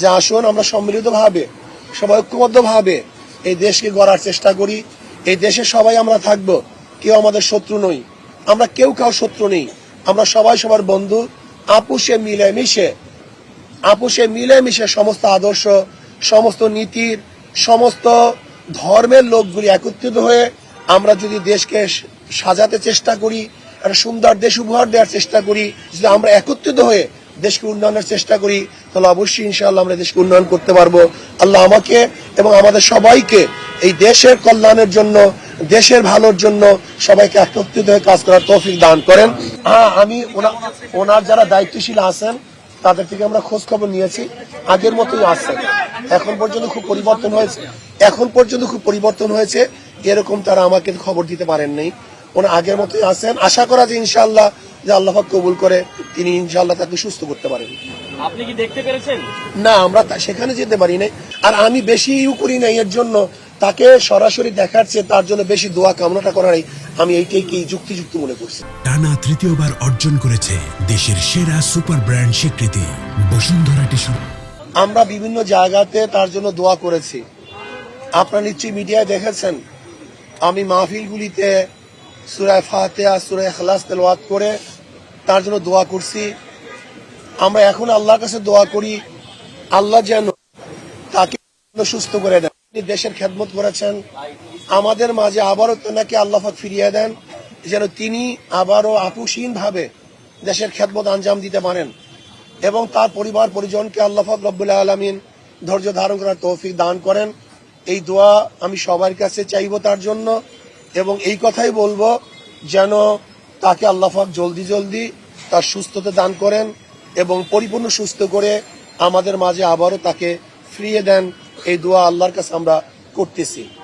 যে আসুন, আমরা সম্মিলিতভাবে, সবাই ঐক্যবদ্ধভাবে এই দেশকে গড়ার চেষ্টা করি। এই দেশে সবাই আমরা থাকব, কেউ আমাদের শত্রু নই। আমরা কেউ কাউ শত্রু নেই। আমরা সবাই সবার বন্ধু। আপুষে মিলে মিশে আপোষে মিলেমিশে সমস্ত আদর্শ, সমস্ত নীতির, সমস্ত ধর্মের লোকগুলি একত্রিত হয়ে আমরা যদি দেশকে সাজাতে চেষ্টা করি, একটা সুন্দর দেশ উপহার দেওয়ার চেষ্টা করি, যদি আমরা একত্রিত হয়ে দেশকে উন্নয়নের চেষ্টা করি, তাহলে অবশ্যই ইনশাআল্লাহ আমরা দেশকে উন্নয়ন করতে পারব। আল্লাহ আমাকে এবং আমাদের সবাইকে এই দেশের কল্যাণের জন্য, দেশের ভালোর জন্য সবাইকে একত্রিত হয়ে কাজ করার তৌফিক দান করেন। হ্যাঁ আমি ওনার যারা দায়িত্বশীল আছেন, তাদের থেকে আমরা খোঁজ খবর নিয়েছি। আগের মতোই আছে। এখন পর্যন্ত খুব পরিবর্তন হয়েছে। এখন পর্যন্ত খুব পরিবর্তন হয়েছে। এরকম তারা আমাকে খবর দিতে পারেন নাই ওনা আগের মতোই আছেন। আশা করা যে ইনশাআল্লাহ যে আল্লাহ কবুল করে তিনি ইনশাআল্লাহ তাকে সুস্থ করতে পারেন। আপনি কি দেখতে পেরেছেন? না আমরা সেখানে যেতে পারি নাই। আর আমি বেশি ইউ করি নাই এর জন্য তাকে সরাসরি দেখার চেয়ে তার জন্য বেশি দোয়া কামনাটা করারই আমি এইটাই কি যুক্তিযুক্ত মনে করছি। টানা তৃতীয়বার অর্জন করেছে দেশের সেরা সুপার ব্র্যান্ড স্বীকৃতি বসুন্ধরা টিস্যু। আমরা বিভিন্ন জায়গাতে তার জন্য দোয়া করেছি। আপনারা নিশ্চয়ই মিডিয়ায় দেখেছেন আমি মাহফিলগুলিতে সুরায় ফাতেহা সুরায় খালাস তেলাওয়াত করে তার জন্য দোয়া করছি। আমরা এখন আল্লাহর কাছে দোয়া করি, আল্লাহ যেন তাকে সুস্থ করে দেন। তিনি দেশের খেদমত করেছেন। আমাদের মাঝে আবারও তেনাকে আল্লাহ পাক ফিরিয়ে দেন, যেন তিনি আবারও আপুসীন ভাবে দেশের খেদমত আঞ্জাম দিতে পারেন এবং তার পরিবার, পরিজনকে আল্লাহ পাক রব্বুল আলমিন ধৈর্য ধারণ করার তৌফিক দান করেন। এই দোয়া আমি সবার কাছে চাইব তার জন্য এবং এই কথাই বলব, যেন তাকে আল্লাহাক জলদি জলদি তার সুস্থতা দান করেন এবং পরিপূর্ণ সুস্থ করে আমাদের মাঝে আবারও তাকে ফিরিয়ে দেন। এই দোয়া আল্লাহর কাছে আমরা করতেছি।